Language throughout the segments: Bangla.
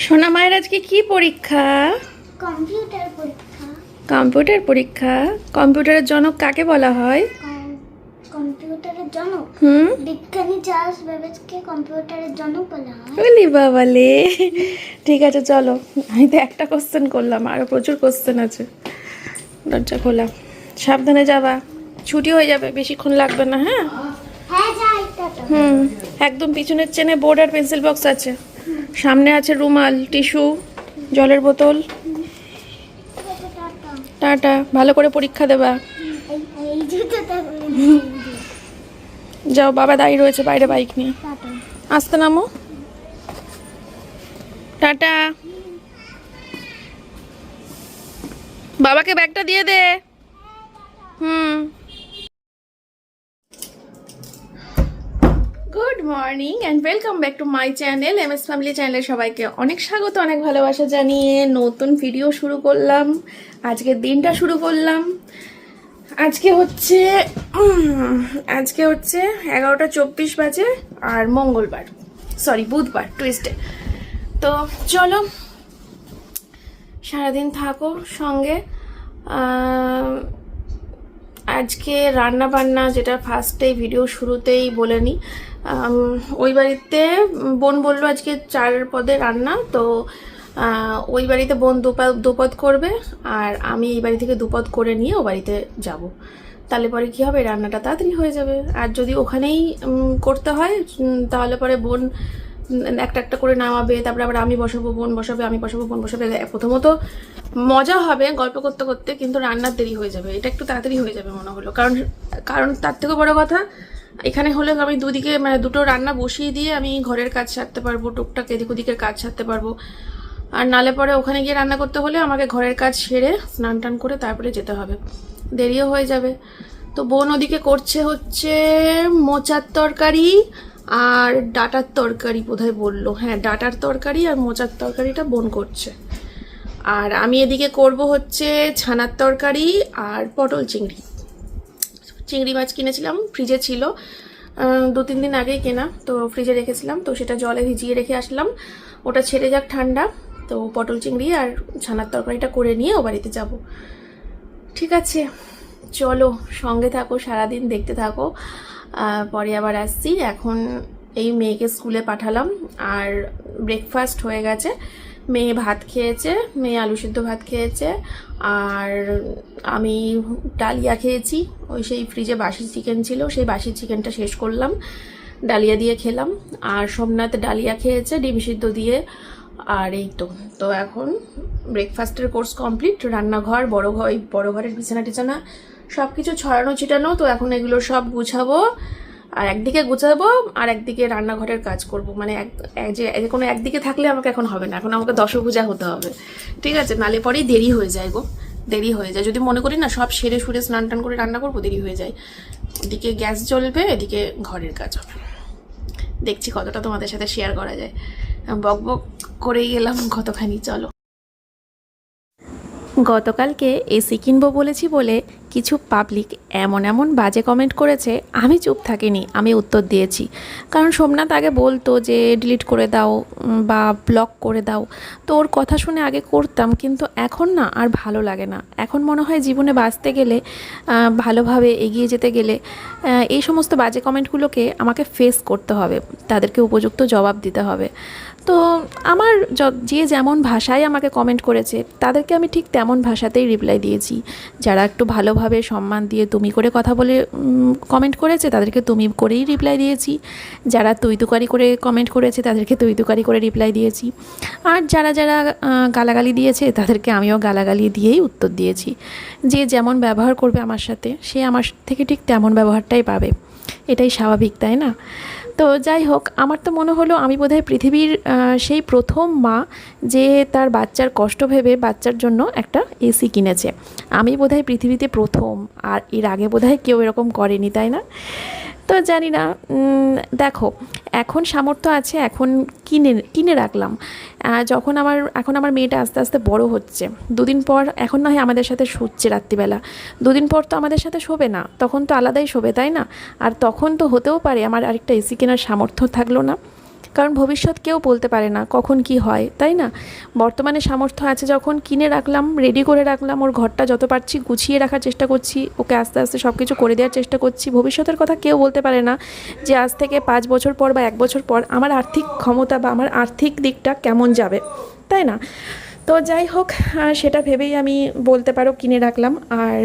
সোনা মায়ের আজকে কি পরীক্ষা? কম্পিউটার পরীক্ষা। কম্পিউটার পরীক্ষা। কম্পিউটারের জনক কাকে বলা হয়? কম্পিউটারের জনক? হুম? বিজ্ঞানী চার্লস বেবেজকে কম্পিউটারের জনক বলা হয়। বলি বাবালে। ঠিক আছে চলো। আমি তো একটা কোশ্চেন করলাম আরও প্রচুর কোশ্চেন আছে। দরজা খোলা। সাবধানে যাবা। ছুটি হয়ে যাবে বেশিক্ষণ লাগবে না হ্যাঁ? হ্যাঁ হুম একদম পিছনের চেনে বোর্ড আর পেন্সিল বক্স আছে। সামনে আছে রুমাল, টিস্যু, জলের বোতল। টাটা, ভালো করে পরীক্ষা দেবা। যাও, বাবা দাঁড়িয়ে রয়েছে বাইরে বাইক নিয়ে। আসতে নামো। টাটা। বাবাকে ব্যাগটা দিয়ে দে। হুম। Good morning and welcome back to my channel M S family চ্যানেলে সবাইকে অনেক স্বাগত, অনেক ভালোবাসা জানিয়ে নতুন ভিডিও শুরু করলাম। আজকের দিনটা শুরু করলাম। আজকে হচ্ছে আজকে হচ্ছে এগারোটা চব্বিশ বাজে আর মঙ্গলবার। সরি বুধবার টুইসডে তো চলো, সারাদিন থাকো সঙ্গে। আজকে রান্না বান্না যেটা ফার্স্টেই ভিডিও শুরুতেই বলে নিই ওই বাড়িতে বোন বলল আজকে চার পদে রান্না, তো ওই বাড়িতে বোন দুপদ দুপদ করবে আর আমি এই বাড়ি থেকে দুপদ করে নিয়ে ও বাড়িতে যাব। তাহলে পরে কী হবে? রান্নাটা তাড়াতাড়ি হয়ে যাবে। আর যদি ওখানেই করতে হয় তাহলে পরে বোন একটা একটা করে নামাবে। তারপরে আবার আমি বসাবো, বোন বসাবে, আমি বসাবো, বোন বসাবে। প্রথমত মজা হবে গল্প করতে করতে, কিন্তু রান্নার দেরি হয়ে যাবে। এটা একটু তাড়াতাড়ি হয়ে যাবে মনে হলো। কারণ কারণ তার থেকেও বড় কথা, এখানে হলে আমি দুদিকে মানে দুটো রান্না বসিয়ে দিয়ে আমি ঘরের কাজ সারতে পারব, টুকটাক এদিক ওদিকের কাজ সারতে পারব। আর নালে পরে ওখানে গিয়ে রান্না করতে হলে আমাকে ঘরের কাজ সেরে স্নান টান করে তারপরে যেতে হবে। দেরিও হয়ে যাবে। তো বোন ওদিকে করছে হচ্ছে মোচার তরকারি আর ডাটার তরকারি বোধহয় বলল। হ্যাঁ ডাটার তরকারি আর মোচার তরকারিটা বোন করছে। আর আমি এদিকে করব হচ্ছে ছানার তরকারি আর পটল চিংড়ি। চিংড়ি মাছ কিনেছিলাম ফ্রিজে ছিল। দু তিন দিন আগেই কেনা, তো ফ্রিজে রেখেছিলাম, তো সেটা জলে ভিজিয়ে রেখে আসলাম। ওটা ছেড়ে যাক ঠান্ডা, তো পটল চিংড়ি আর ছানার তরকারিটা করে নিয়ে ও বাড়িতে যাব। ঠিক আছে, চলো সঙ্গে থাকো, সারাদিন দেখতে থাকো। পরে আবার আসছি। এখন এই মেয়েকে স্কুলে পাঠালাম, আর ব্রেকফাস্ট হয়ে গেছে। মেয়ে ভাত খেয়েছে, মেয়ে আলু সিদ্ধ ভাত খেয়েছে, আর আমি ডালিয়া খেয়েছি। ওই সেই ফ্রিজে বাসি চিকেন ছিল, সেই বাসি চিকেনটা শেষ করলাম, ডালিয়া দিয়ে খেলাম। আর সোমনাথ ডালিয়া খেয়েছে, ডিম সিদ্ধ দিয়ে, আর এই তো। তো এখন ব্রেকফাস্টের কোর্স কমপ্লিট রান্নাঘর, বড় ঘর, বড় ঘরের বিছানা টিছানা সব কিছু ছড়ানো ছিটানো তো এখন এগুলো সব গুছাবো। আর একদিকে গুছাবো, আর একদিকে রান্নাঘরের কাজ করব। মানে এক যে কোনো একদিকে থাকলে আমাকে এখন হবে না, এখন আমাকে দশভুজা হতে হবে। ঠিক আছে? নালে পরেই দেরি হয়ে যায় গো, দেরি হয়ে যায়। যদি মনে করি না, সব সেরে সুরে স্নান টান করে রান্না করব, দেরি হয়ে যায়। এদিকে গ্যাস জ্বলবে, এদিকে ঘরের কাজ হবে। দেখছি কতটা তোমাদের সাথে শেয়ার করা যায়। বক বক করেই গেলাম কতখানি, চলো। গতকালকে এসি কিনবো বলেছি বলে কিছু পাবলিক এমন এমন বাজে কমেন্ট করেছে, আমি চুপ থাকিনি, আমি উত্তর দিয়েছি। কারণ সোমনাথ আগে বলতো যে ডিলিট করে দাও বা ব্লক করে দাও। তো ওর কথা শুনে আগে করতাম, কিন্তু এখন না, আর ভালো লাগে না। এখন মনে হয় জীবনে বাঁচতে গেলে ভালোভাবে এগিয়ে যেতে গেলে এই সমস্ত বাজে কমেন্টগুলোকে আমাকে ফেস করতে হবে। তাদেরকে উপযুক্ত জবাব দিতে হবে। তো আমার যে যেমন ভাষায় আমাকে কমেন্ট করেছে, তাদেরকে আমি ঠিক তেমন ভাষাতেই রিপ্লাই দিয়েছি। যারা একটু ভালোভাবে সম্মান দিয়ে তুমি করে কথা বলে কমেন্ট করেছে, তাদেরকে তুমি করেই রিপ্লাই দিয়েছি। যারা তুই তুকারি করে কমেন্ট করেছে, তাদেরকে তুই তুকারি করে রিপ্লাই দিয়েছি। আর যারা যারা গালাগালি দিয়েছে, তাদেরকে আমিও গালাগালি দিয়েই উত্তর দিয়েছি। যে যেমন ব্যবহার করবে আমার সাথে, সে আমার থেকে ঠিক তেমন ব্যবহারটাই পাবে। এটাই স্বাভাবিক, তাই না? তো যাই হোক, আমার তো মনে হলো আমি বোধহয় পৃথিবীর সেই প্রথম মা যে তার বাচ্চার কষ্ট ভেবে বাচ্চার জন্য একটা এসি কিনেছে। আমি বোধহয় পৃথিবীতে প্রথম, আর এর আগে বোধহয় কেউ এরকম করেনি, তাই না? তো জানি না দেখো, এখন সামর্থ্য আছে, এখন কিনে কিনে রাখলাম। যখন আমার, এখন আমার মেয়েটা আস্তে আস্তে বড় হচ্ছে, দুদিন পর এখন না হয় আমাদের সাথে শুচ্ছে রাত্রিবেলা। দুদিন পর তো আমাদের সাথে শোবে না, তখন তো আলাদাই শোবে, তাই না? আর তখন তো হতেও পারে, আমার আরেকটা এসি কেনার সামর্থ্য থাকল না। কারণ ভবিষ্যৎ কেউ বলতে পারে না কখন কি হয়, তাই না? বর্তমানে সামর্থ্য আছে যখন কিনে রাখলাম রেডি করে রাখলাম, ওর ঘরটা যত পারছি গুছিয়ে রাখার চেষ্টা করছি, ওকে আস্তে আস্তে সব কিছু করে দেওয়ার চেষ্টা করছি। ভবিষ্যতের কথা কেউ বলতে পারে না যে আজ থেকে পাঁচ বছর পর বা এক বছর পর আমার আর্থিক ক্ষমতা বা আমার আর্থিক দিকটা কেমন যাবে, তাই না? তো যাই হোক সেটা ভেবেই আমি বলতে পারো কিনে রাখলাম। আর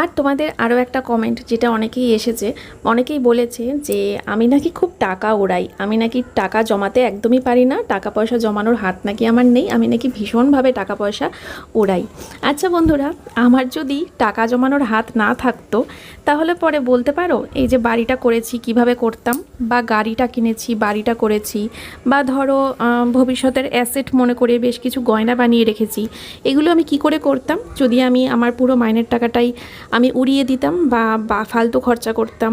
আর তোমাদের আরও একটা কমেন্ট যেটা অনেকেই এসেছে, অনেকেই বলেছে যে আমি নাকি খুব টাকা ওড়াই আমি নাকি টাকা জমাতে একদমই পারি না, টাকা পয়সা জমানোর হাত নাকি আমার নেই, আমি নাকি ভীষণভাবে টাকা পয়সা ওড়াই আচ্ছা বন্ধুরা, আমার যদি টাকা জমানোর হাত না থাকতো, তাহলে পরে বলতে পারো, এই যে বাড়িটা করেছি, কীভাবে করতাম? বা গাড়িটা কিনেছি, বাড়িটা করেছি, বা ধরো ভবিষ্যতের অ্যাসেট মনে করে বেশ কিছু গয়না বানিয়ে রেখেছি, এগুলো আমি কি করে করতাম? যদি আমি আমার পুরো মাইনের টাকাটাই আমি উড়িয়ে দিতাম বা ফালতু খরচা করতাম।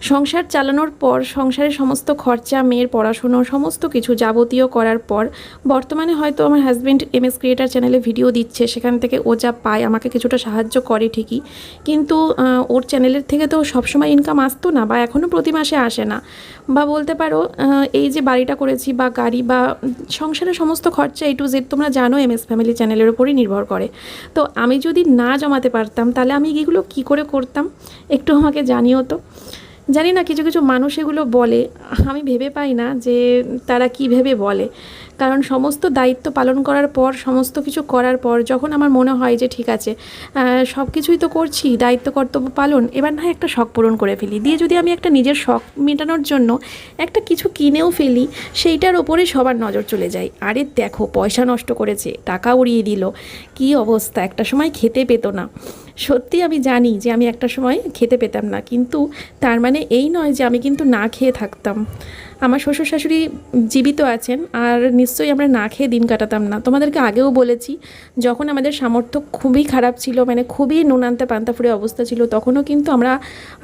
সংসার চালানোর পর সংসারের সমস্ত খরচা, মেয়ের পড়াশুনো, সমস্ত কিছু যাবতীয় করার পর বর্তমানে হয়তো আমার হাজব্যান্ড এম এস ক্রিয়েটার চ্যানেলে ভিডিও দিচ্ছে। সেখান থেকে ও যা পায়, আমাকে কিছুটা সাহায্য করে ঠিকই। কিন্তু ওর চ্যানেলের থেকে তো সবসময় ইনকাম আসতো না বা এখনও প্রতি মাসে আসে না। বা বলতে পারো এই যে বাড়িটা করেছি বা গাড়ি বা সংসারের সমস্ত খরচা এ টু জেড তোমরা জানো এম এস ফ্যামিলি চ্যানেলের উপরই নির্ভর করে। তো আমি যদি না জমাতে পারতাম, তাহলে আমি এগুলো কি করে করতাম? একটু আমাকে জানিও তো। জানি না, কিছু কিছু মানুষ এগুলো বলে। আমি ভেবে পাই না যে তারা কি ভেবে বলে। কারণ সমস্ত দায়িত্ব পালন করার পর, সমস্ত কিছু করার পর, যখন আমার মনে হয় যে ঠিক আছে সব কিছুই তো করছি, দায়িত্ব, কর্তব্য পালন, এবার না একটা শখ পূরণ করে ফেলি। দিয়ে যদি আমি একটা নিজের শখ মেটানোর জন্য একটা কিছু কিনেও ফেলি, সেইটার ওপরে সবার নজর চলে যায়। আরে দেখো, পয়সা নষ্ট করেছে, টাকা উড়িয়ে দিল, কি অবস্থা? একটা সময় খেতে পেতো না। সত্যি আমি জানি যে আমি একটা সময় খেতে পেতাম না, কিন্তু তার মানে এই নয় যে আমি কিন্তু না খেয়ে থাকতাম। আমার শ্বশুর শাশুড়ি জীবিত আছেন আর নিশ্চয়ই আমরা না খেয়ে দিন কাটাতাম না। তোমাদেরকে আগেও বলেছি, যখন আমাদের সামর্থ্য খুবই খারাপ ছিল মানে খুবই নুনান্তে পান্তাফুরে অবস্থা ছিল, তখনও কিন্তু আমরা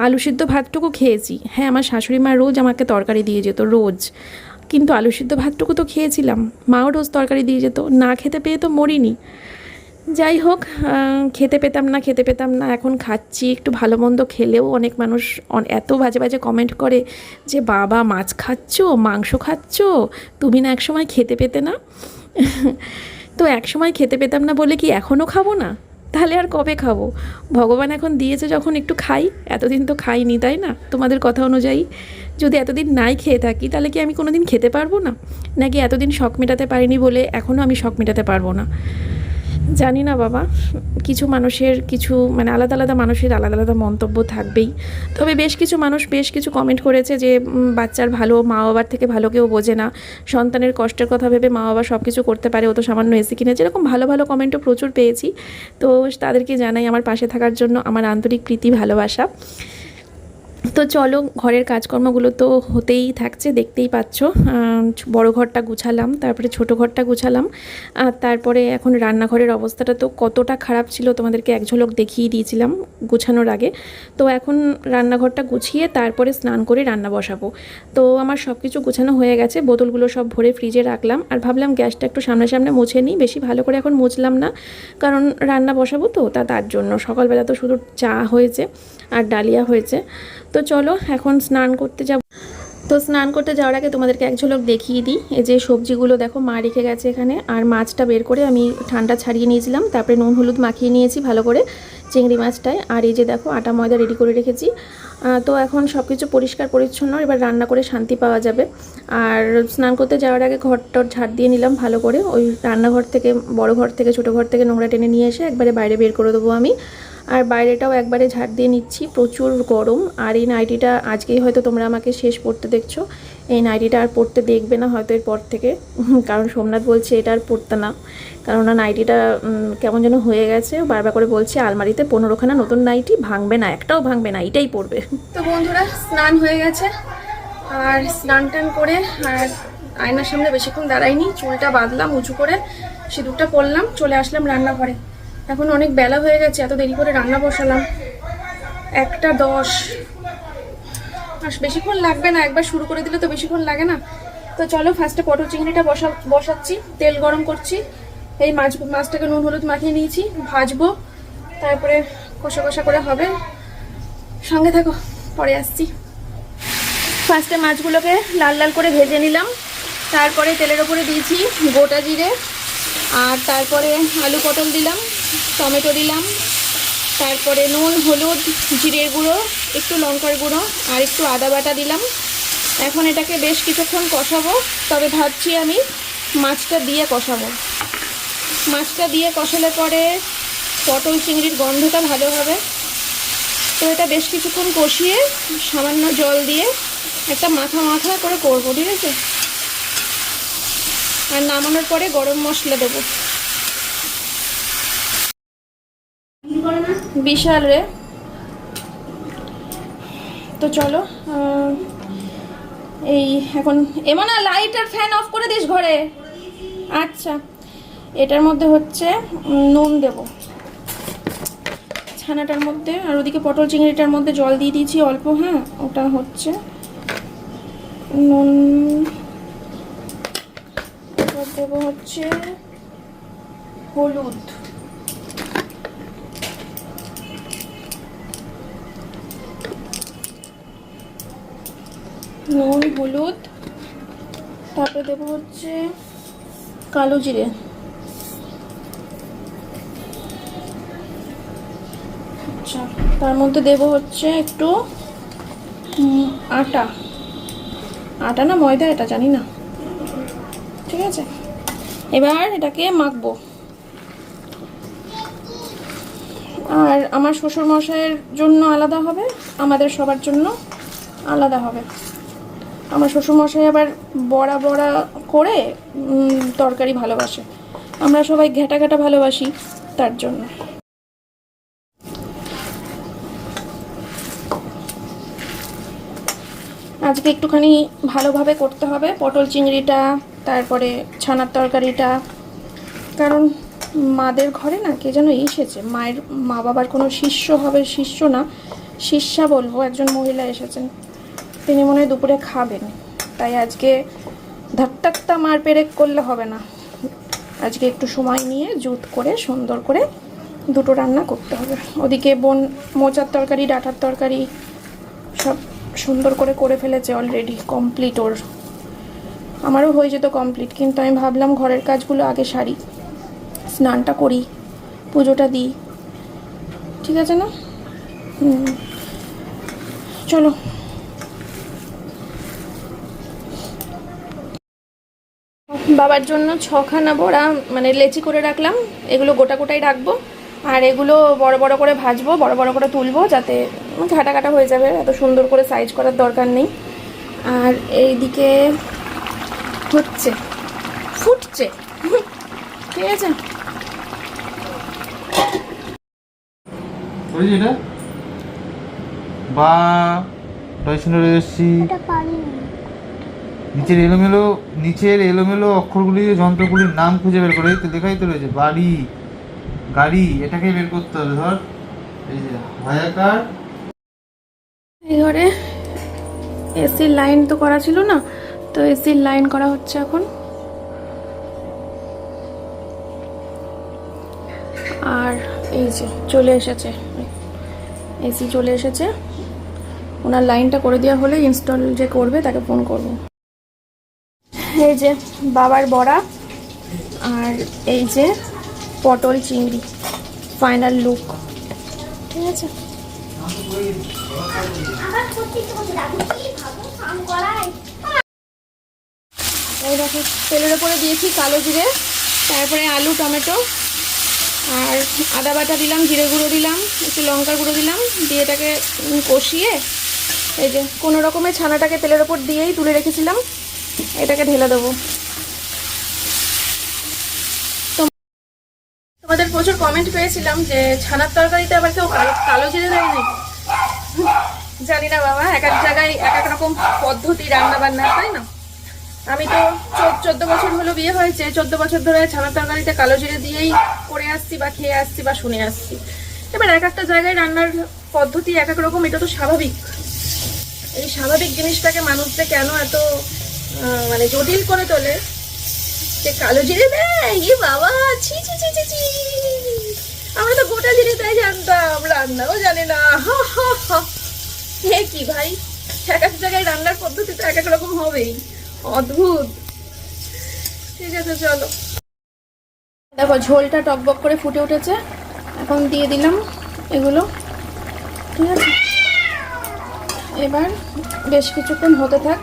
আলু সিদ্ধ ভাতটুকু খেয়েছি। হ্যাঁ আমার শাশুড়ি মা রোজ আমাকে তরকারি দিয়ে যেত, রোজ। কিন্তু আলু সিদ্ধ ভাতটুকু তো খেয়েছিলাম, মাও রোজ তরকারি দিয়ে যেত, না খেতে পেয়ে তো মরিনি। যাই হোক খেতে পেতাম না, খেতে পেতাম না, এখন খাচ্ছি, একটু ভালো মন্দ খেলেও অনেক মানুষ এত বাজে বাজে কমেন্ট করে যে, বাবা, মাছ খাচ্ছ, মাংস খাচ্ছ? তুমি না একসময় খেতে পেতে না? তো একসময় খেতে পেতাম না বলে কি এখনও খাব না? তাহলে আর কবে খাব? ভগবান এখন দিয়েছে যখন একটু খাই, এতদিন তো খাইনি, তাই না? তোমাদের কথা অনুযায়ী, যদি এতদিন নাই খেয়ে থাকি, তাহলে কি আমি কোনো দিন খেতে পারব না? নাকি এতদিন শখ মেটাতে পারিনি বলে এখনও আমি শখ মেটাতে পারব না? জানি না বাবা। কিছু মানুষের কিছু মানে আলাদা আলাদা মানুষের আলাদা আলাদা মন্তব্য থাকবেই। তবে বেশ কিছু মানুষ বেশ কিছু কমেন্ট করেছে যে বাচ্চার ভালো মা বাবার থেকে ভালো কেউ বোঝে না। সন্তানের কষ্টের কথা ভেবে মা বাবা সব কিছু করতে পারে, ও তো সামান্য এসি কিনে। যেরকম ভালো ভালো কমেন্টও প্রচুর পেয়েছি। তো তাদেরকে জানাই আমার পাশে থাকার জন্য আমার আন্তরিক প্রীতি, ভালোবাসা। তো চলো, ঘরের কাজকর্মগুলো তো হতেই থাকছে, দেখতেই পাচ্ছ। বড় ঘরটা গুছালাম, তারপরে ছোট ঘরটা গুছালাম। আর তারপরে এখন রান্নাঘরের অবস্থাটা তো কতটা খারাপ ছিল তোমাদেরকে এক ঝলক দেখিয়ে দিয়েছিলাম গুছানোর আগে। তো এখন রান্নাঘরটা গুছিয়ে তারপরে স্নান করে রান্না বসাবো। তো আমার সব কিছু গুছানো হয়ে গেছে, বোতলগুলো সব ভরে ফ্রিজে রাখলাম। আর ভাবলাম গ্যাসটা একটু সামনে সামনে মুছে নিই, বেশি ভালো করে এখন মুছলাম না। কারণ রান্না বসাবো তো, তা তার জন্য। সকালবেলা তো শুধু চা হয়েছে আর ডালিয়া হয়েছে। তো চলো এখন স্নান করতে যাব। তো স্নান করতে যাওয়ার আগে তোমাদেরকে এক ঝলক দেখিয়ে দিই। এই যে সবজিগুলো দেখো, মা রেখে গেছে এখানে। আর মাছটা বের করে আমি ঠান্ডা ছাড়িয়ে নিয়েছিলাম। তারপরে নুন, হলুদ মাখিয়ে নিয়েছি ভালো করে। চিংড়ি মাছটায় আর এই যে দেখো আটা ময়দা রেডি করে রেখেছি। তো এখন সব কিছু পরিষ্কার পরিচ্ছন্ন, এবার রান্না করে শান্তি পাওয়া যাবে। আর স্নান করতে যাওয়ার আগে ঘরটর ঝাড় দিয়ে নিলাম ভালো করে। ওই রান্নাঘর থেকে, বড় ঘর থেকে, ছোটো ঘর থেকে নোংরা টেনে নিয়ে এসে একবারে বাইরে বের করে দেবো আমি। আর বাইরেটাও একবারে ঝাড় দিয়ে নিচ্ছি, প্রচুর গরম। আর এই নাইটিটা আজকেই হয়তো তোমরা আমাকে শেষ পড়তে দেখছ। এই নাইটিটা আর পড়তে দেখবে না হয়তো এরপর থেকে। কারণ সোমনাথ বলছে এটা আর পড়তে না। কারণ ওনার নাইটিটা কেমন যেন হয়ে গেছে। বারবার করে বলছে, আলমারিতে পনেরোখানা নতুন নাইটি ভাঙবে না, একটাও ভাঙবে না, এটাই পড়বে তো বন্ধুরা, স্নান হয়ে গেছে। আর স্নান টান করে আর আয়নার সামনে বেশিক্ষণ দাঁড়াইনি। চুলটা বাঁধলাম উঁচু করে, সিঁদুরটা পরলাম, চলে আসলাম রান্নাঘরে। এখন অনেক বেলা হয়ে গেছে, এত দেরি করে রান্না বসালাম। একটা দশ বেশিক্ষণ লাগবে না, একবার শুরু করে দিলে তো বেশিক্ষণ লাগে না। তো চলো ফার্স্টে পটল চিংড়িটা বসা বসাচ্ছি, তেল গরম করছি। এই মাছ মাছটাকে নুন, হলুদ মাখিয়ে নিয়েছি, ভাজবো, তারপরে কষা কষা করে হবে। সঙ্গে থাকো, পরে আসছি। ফার্স্টে মাছগুলোকে লাল লাল করে ভেজে নিলাম। তারপরে তেলের ওপরে দিয়েছি গোটা জিরে। আর তারপরে আলু পটল দিলাম, টমেটো দিলাম তারপরে নুন, হলুদ, জিরের গুঁড়ো, একটু লঙ্কার গুঁড়ো আর একটু আদা বাটা দিলাম। এখন এটাকে বেশ কিছুক্ষণ কষাবো, তবে ভাবছি আমি মাছটা দিয়ে কষাবো। মাছটা দিয়ে কষালে পরে পটল চিংড়ির গন্ধটা ভালো হবে। তো এটা বেশ কিছুক্ষণ কষিয়ে সামান্য জল দিয়ে একটা মাথা মাথা করে করব, ঠিক আছে? আর নামানোর পরে গরম মশলা দেবো। বিশাল রে। তো চলো এই এখন এমন লাইট আর ফ্যান অফ করে দিস ঘরে। আচ্ছা এটার মধ্যে হচ্ছে নুন দেব। ছানাটার মধ্যে, আর ওদিকে পটল চিংড়িটার মধ্যে জল দিয়ে দিয়েছি অল্প হ্যাঁ ওটা হচ্ছে নুন। দেবো হচ্ছে হলুদ। নুন, হলুদ। তারপরে দেবো হচ্ছে কালো জিরে। আচ্ছা তার মধ্যে দেবো হচ্ছে একটু আটা। আটা না ময়দা এটা, জানি না। ঠিক আছে? এবার এটাকে মাখবো। আর আমার শ্বশুর মশাইয়ের জন্য আলাদা হবে, আমাদের সবার জন্য আলাদা হবে। আমার শ্বশুরমশাই আবার বড়া বড়া করে তরকারি ভালোবাসে। আমরা সবাই ঘেটা ঘেটা ভালোবাসি তার জন্য। আজকে একটুখানি ভালোভাবে করতে হবে, পটল চিংড়িটা, তারপরে ছানার তরকারিটা। কারণ মাদের ঘরে না কে যেন এসেছে, মায়ের মা বাবার কোনো শিষ্য হবে, শিষ্য না, শিষ্যা বলব, একজন মহিলা এসেছেন। তিনি মনে হয় দুপুরে খাবেন। তাই আজকে ধাক্টাক্তা মার পেরেক করলে হবে না। আজকে একটু সময় নিয়ে জুত করে, সুন্দর করে দুটো রান্না করতে হবে। ওদিকে বোন মোচার তরকারি, ডাঁটার তরকারি সব সুন্দর করে করে ফেলেছে অলরেডি কমপ্লিট ওর। আমারও হয়ে যেত কমপ্লিট কিন্তু আমি ভাবলাম ঘরের কাজগুলো আগে সারি। স্নানটা করি, পুজোটা দিই। ঠিক আছে না? হুম। চলো। বাবার জন্য ছখানা বড়া মানে লেচি করে রাখলাম। এগুলো গোটা গোটাই রাখব। আর এগুলো বড় বড় করে ভাজবো বড় বড় করে তুলবো যাতে ঘাটা ঘাটা হয়ে যাবে। এত সুন্দর করে সাইজ করার দরকার নেই। আর এইদিকে হচ্ছে ফুটছে। ঠিক আছে? বা নিচের এলোমেলো নিচের এলোমেলো অক্ষরগুলি, যন্ত্রগুলির নাম খুঁজে বের করে তো লেখাই তো রয়েছে, বাড়ি, গাড়ি, এটাকে বের করতে হবে, ধর। এই যে হায়াকার এই ঘরে এসির লাইন তো করা ছিল না, তো এসির লাইন করা হচ্ছে এখন। আর এই যে, চলে এসেছে এসি চলে এসেছে। ওনার লাইনটা করে দেওয়া হলে ইনস্টল যে করবে, তাকে ফোন করব। এই যে বাবার বড়া আর এই যে পটল চিংড়ি ফাইনাল লুক ঠিক আছে? তেলের ওপরে দিয়েছি কালো জিরে, তারপরে আলু, টমেটো, আর আদা বাটা দিলাম, জিরে গুঁড়ো দিলাম, একটু লঙ্কার গুঁড়ো দিলাম, দিয়ে এটাকে কষিয়ে এই যে কোনো রকমের ছানাটাকে তেলের ওপর দিয়েই তুলে রেখেছিলাম। এটাকে ঢেলে দেবো। তোমাদের প্রচুর কমেন্ট পেয়েছিলাম যে ছানার তরকারিতে আবার কেউ কালো জিরে দেয় নাকি? জানি না বাবা, এক এক জায়গায় এক এক রকম পদ্ধতি রান্না বান্না তাই না? আমি তো চোদ্দ বছর হলো বিয়ে হয়েছে, চোদ্দ বছর ধরে ছানার তরকারিতে কালো জিরে দিয়েই করে আসছি বা খেয়ে আসছি বা শুনে আসছি। এবার এক একটা জায়গায় রান্নার পদ্ধতি এক এক রকম, এটা তো স্বাভাবিক। এই স্বাভাবিক জিনিসটাকে মানুষদের কেন এত মানে জটিল করে তোলে। যে কালো জিরে দেয় বাবা, ছি ছি ছি ছি ছি। আমরা তো গোটা জিরে তাই জানতাম, রান্নাও জানে না। হে কি ভাই? এক এক জায়গায় রান্নার পদ্ধতি তো এক এক রকম হবেই। অদ্ভুত। ঠিক আছে, চলো। দেখো, ঝোলটা টকবক করে ফুটে উঠেছে। এখন দিয়ে দিলাম এগুলো। ঠিক আছে। এবার বেশ কিছুক্ষণ হতে থাক।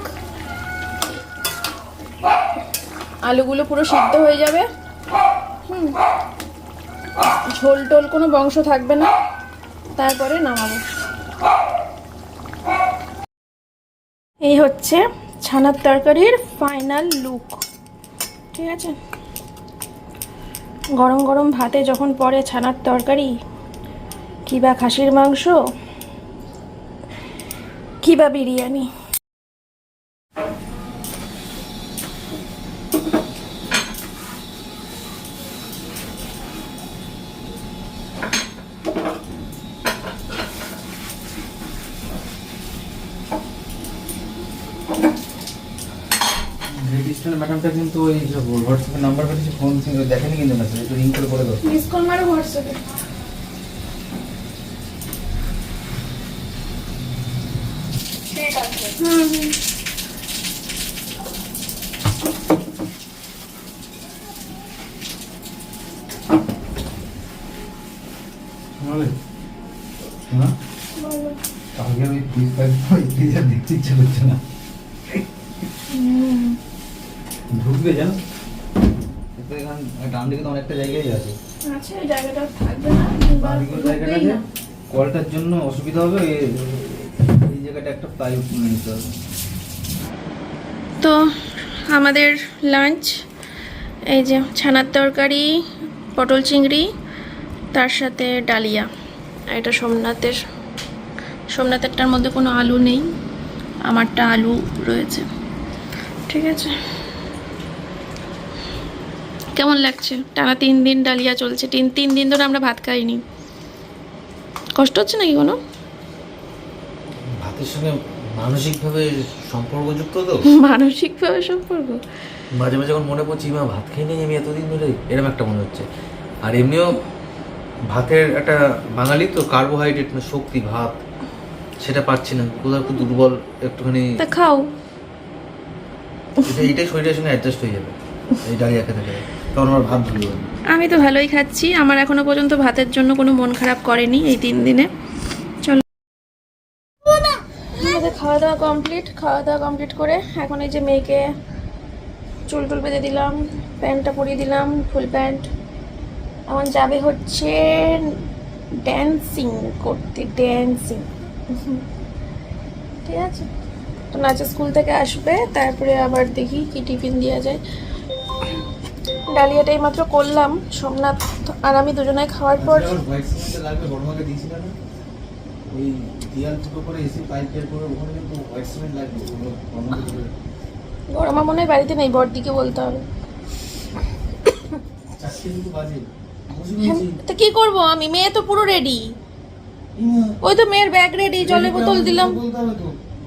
আলুগুলো পুরো সিদ্ধ হয়ে যাবে। হুম। ঝোল টোল কোনো বংশ থাকবে না। তারপরে নামাবো। এই হচ্ছে ছানার তরকারির ফাইনাল লুক ঠিক আছে? গরম গরম ভাতে যখন পড়ে ছানার তরকারি কিবা খাসির মাংস কিবা বিরিয়ানি। কিন্তু ওই হোয়াটসঅ্যাপে নাম্বার পেয়েছে ফোন দেখেনি কিন্তু মেসেজ একটু রিং করে করে দাও। মিস কল মারো হোয়াটসঅ্যাপে হুম হুম। শোনালে হ্যাঁ? কালকে ওই ফ্রিজ ওই ফ্রিজার দেখতে ইচ্ছে করছে না। ঢুকবে জানো? এখান ডান দিকে তো অনেকটা জায়গায় আছে। আচ্ছা এই জায়গাটা থাকবে না? কলটার জন্য অসুবিধা হবে এই- এই জায়গাটা একটা প্লাইউড নিতে হবে। তো আমাদের লাঞ্চ এই যে ছানার তরকারি পটল চিংড়ি তার সাথে ডালিয়া। এটা সোমনাথের সোমনাথেরটার মধ্যে কোনো আলু নেই আমারটা আলু রয়েছে। ঠিক আছে? কেমন লাগছে? টানা তিন দিন ডালিয়া চলছে। তিন তিন দিন ধরে আমরা ভাত খাইনি। কষ্ট হচ্ছে নাকি কোনো? ভাতের সঙ্গে মানসিকভাবে সম্পর্কযুক্ত তো? মানসিকভাবে সম্পর্ক? মাঝে মাঝে যখন মনে পড়ছি মা ভাত খেয়ে নেই আমি এতদিন ধরে? এরকম একটা মনে হচ্ছে। আর এমনিও ভাতের একটা বাঙালি তো কার্বোহাইড্রেট না শক্তি ভাত সেটা পাচ্ছি না। কোথাও একটু দুর্বল একটুখানি তা খাও। এটা এইটাই শরীরের সঙ্গে অ্যাডজাস্ট হয়ে যাবে। এই ডালিয়া খেতে খেতে তখন আমার ভাত ভুলে আমি তো ভালোই খাচ্ছি। আমার এখনও পর্যন্ত ভাতের জন্য কোনো মন খারাপ করেনি এই তিন দিনে। চলো। খাওয়া দাওয়া কমপ্লিট খাওয়া দাওয়া কমপ্লিট করে এখন এই যে মেয়েকে চুল টুল বেঁধে দিলাম, প্যান্টটা পরিয়ে দিলাম, ফুল প্যান্ট। এখন যাবে হচ্ছে ড্যান্সিং করতে ড্যান্সিং ঠিক আছে? তো নাচের স্কুল থেকে আসবে, তারপরে আবার দেখি কি টিফিন দেওয়া যায়। ডালিয়াটাই মাত্র করলাম সোমনাথ আর আমি দুজনে খাওয়ার পর ওগুলো বড়মাকে মনে হয় বাড়িতে নেই বড়দিকে বলতে হবে। হ্যাঁ, তো কি করব আমি? মেয়ে তো পুরো রেডি ওই তো মেয়ের ব্যাগ রেডি জলের বোতল দিলাম।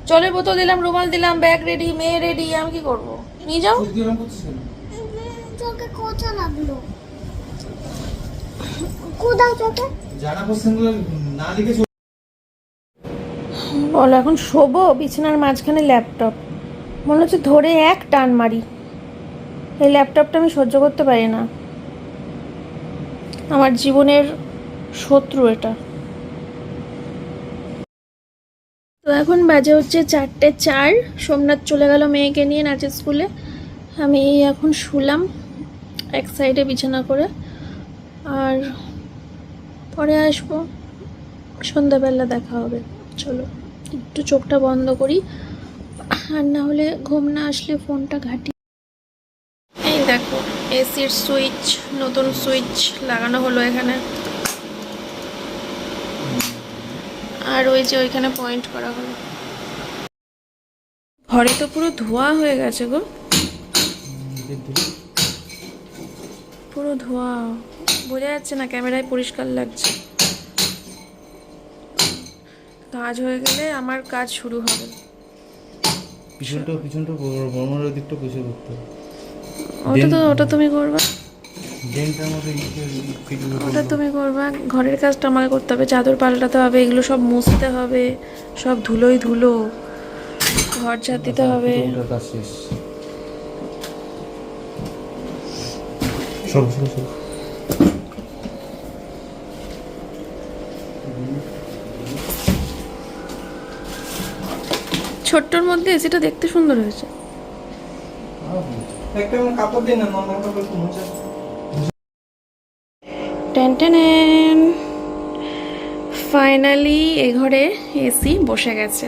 জলের বোতল দিলাম রুমাল দিলাম ব্যাগ রেডি মেয়ে রেডি আমি কি করব? নিয়ে যাও। কোথা লাগল। কোথাও চোখে জানা কোশ্চেনগুলো না লিখে বলো এখন শোবো বিছানার মাঝখানে ল্যাপটপ। মনে হচ্ছে ধরে এক টান মারি। এই ল্যাপটপটা আমি সহ্য করতে পারি না। আমার জীবনের শত্রু এটা। তো এখন বাজে হচ্ছে চারটে চার। সোমনাথ চলে গেল মেয়েকে নিয়ে নাচের স্কুলে। আমি এখন শুলাম। এক সাইডে বিছানা করে। আর পরে আসব। সন্ধ্যাবেলা দেখা হবে। চলো, একটু চোখটা বন্ধ করি। আর না হলে ঘুম না আসলে ফোনটা ঘাটি। এই দেখো, এসির সুইচ, নতুন সুইচ লাগানো হলো এখানে। আর ওই যে ওইখানে পয়েন্ট করা হলো। ঘরে তো পুরো ধোয়া হয়ে গেছে গো। পুরো ধোয়া। বোঝা যাচ্ছে না ক্যামেরায় পরিষ্কার লাগছে। কাজ হয়ে গেলে আমার কাজ শুরু হবে। পিছনটা পিছনটা বড়মার দিকটা বসে করতে ওটা তো ওটা তুমি করবা। ওটা তুমি করবা। ঘরের কাজটা আমাকে করতে হবে চাদর পাল্টাতে হবে এগুলো সব মুছতে হবে সব ধুলোই ধুলো। ঘর ঝাড় দিতে হবে। সব সব সব ছোট্টর মধ্যে এসিটা দেখতে সুন্দর হয়েছে। ফাইনালি এ ঘরে এসি বসে গেছে।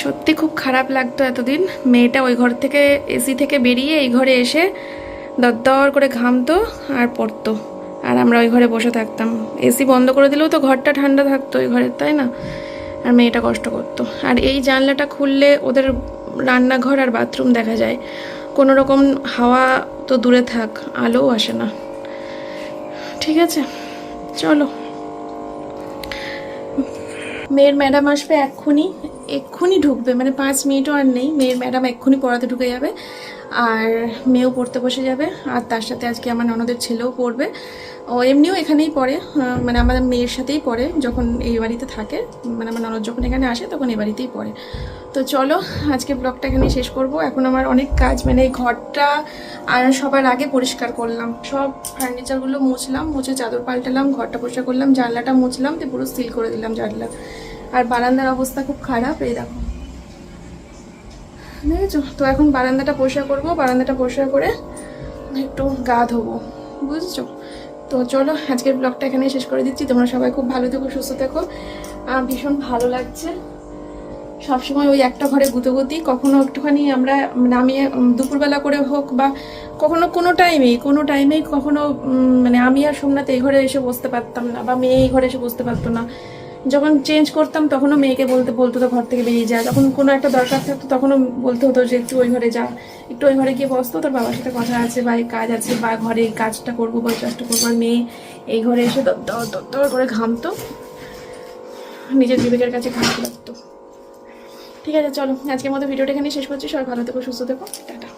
সত্যি খুব খারাপ লাগতো এতদিন। মেয়েটা ওই ঘর থেকে এসি থেকে বেরিয়ে এই ঘরে এসে দরদর করে ঘামতো আর পড়তো। আর আমরা ওই ঘরে বসে থাকতাম। এসি বন্ধ করে দিলেও তো ঘরটা ঠান্ডা থাকতো ওই ঘরের তাই না? আর মেয়েটা কষ্ট করতো। আর এই জানলাটা খুললে ওদের রান্নাঘর আর বাথরুম দেখা যায়। কোনো রকম হাওয়া তো দূরে থাক, আলোও আসে না। ঠিক আছে, চলো। মেয়ের ম্যাডাম আসবে এক্ষুনি এক্ষুনি ঢুকবে। মানে পাঁচ মিনিটও আর নেই। মেয়ের ম্যাডাম এক্ষুনি পড়াতে ঢুকে যাবে। আর মেয়েও পড়তে বসে যাবে, আর তার সাথে আজকে আমার ননদের ছেলেও পড়বে। ও এমনিও এখানেই পড়ে মানে আমাদের মেয়ের সাথেই পড়ে যখন এই বাড়িতে থাকে মানে আমার ননদ যখন এখানে আসে তখন এই বাড়িতেই পড়ে। তো চলো, আজকে ব্লগটা এখানেই শেষ করব। এখন আমার অনেক কাজ মানে এই ঘরটা আর সবার আগে পরিষ্কার করলাম। সব ফার্নিচারগুলো মুছলাম, মুছে চাদর পাল্টালাম, ঘরটা পরিষ্কার করলাম, জানলাটা মুছলাম তো পুরো সিল করে দিলাম জানলা। আর বারান্দার অবস্থা খুব খারাপ, এই দেখো। দেখেছ? তো এখন বারান্দাটা পরিষ্কার করব, বারান্দাটা পরিষ্কার করে একটু গা ধোবো, বুঝছ? তো চলো, আজকের ব্লগটা এখানে শেষ করে দিচ্ছি। তোমরা সবাই খুব ভালো থেকো, সুস্থ থেকো। আর ভীষণ ভালো লাগছে। সবসময় ওই একটা ঘরে গুতোগুতি, কখনো একটুখানি আমরা নামিয়ে দুপুরবেলা করে হোক বা কখনো কোনো টাইমেই কোনো টাইমেই কখনো মানে আমি আর সোমনাথ এই ঘরে এসে বসতে পারতাম না বা মেয়ে এই ঘরে এসে বসতে পারতো না। যখন চেঞ্জ করতাম, তখনও মেয়েকে বলতে, বলতো তো ঘর থেকে বেরিয়ে যা। যখন কোনো একটা দরকার থাকতো, তখনও বলতে হতো যে, একটু ওই ঘরে যা। একটু ওই ঘরে গিয়ে বসতো, তোর বাবার সাথে কথা আছে বা এই কাজ আছে বা ঘরে এই কাজটা করব বা কাজটা করব। আর মেয়ে এই ঘরে এসে দর দর করে ঘামতো। নিজের বিবেকের কাছে খারাপ লাগতো। ঠিক আছে, চলো। আজকের মতো ভিডিওটা এখানে শেষ করছি। সবাই ভালো থেকো, সুস্থ থেকো। টাটা।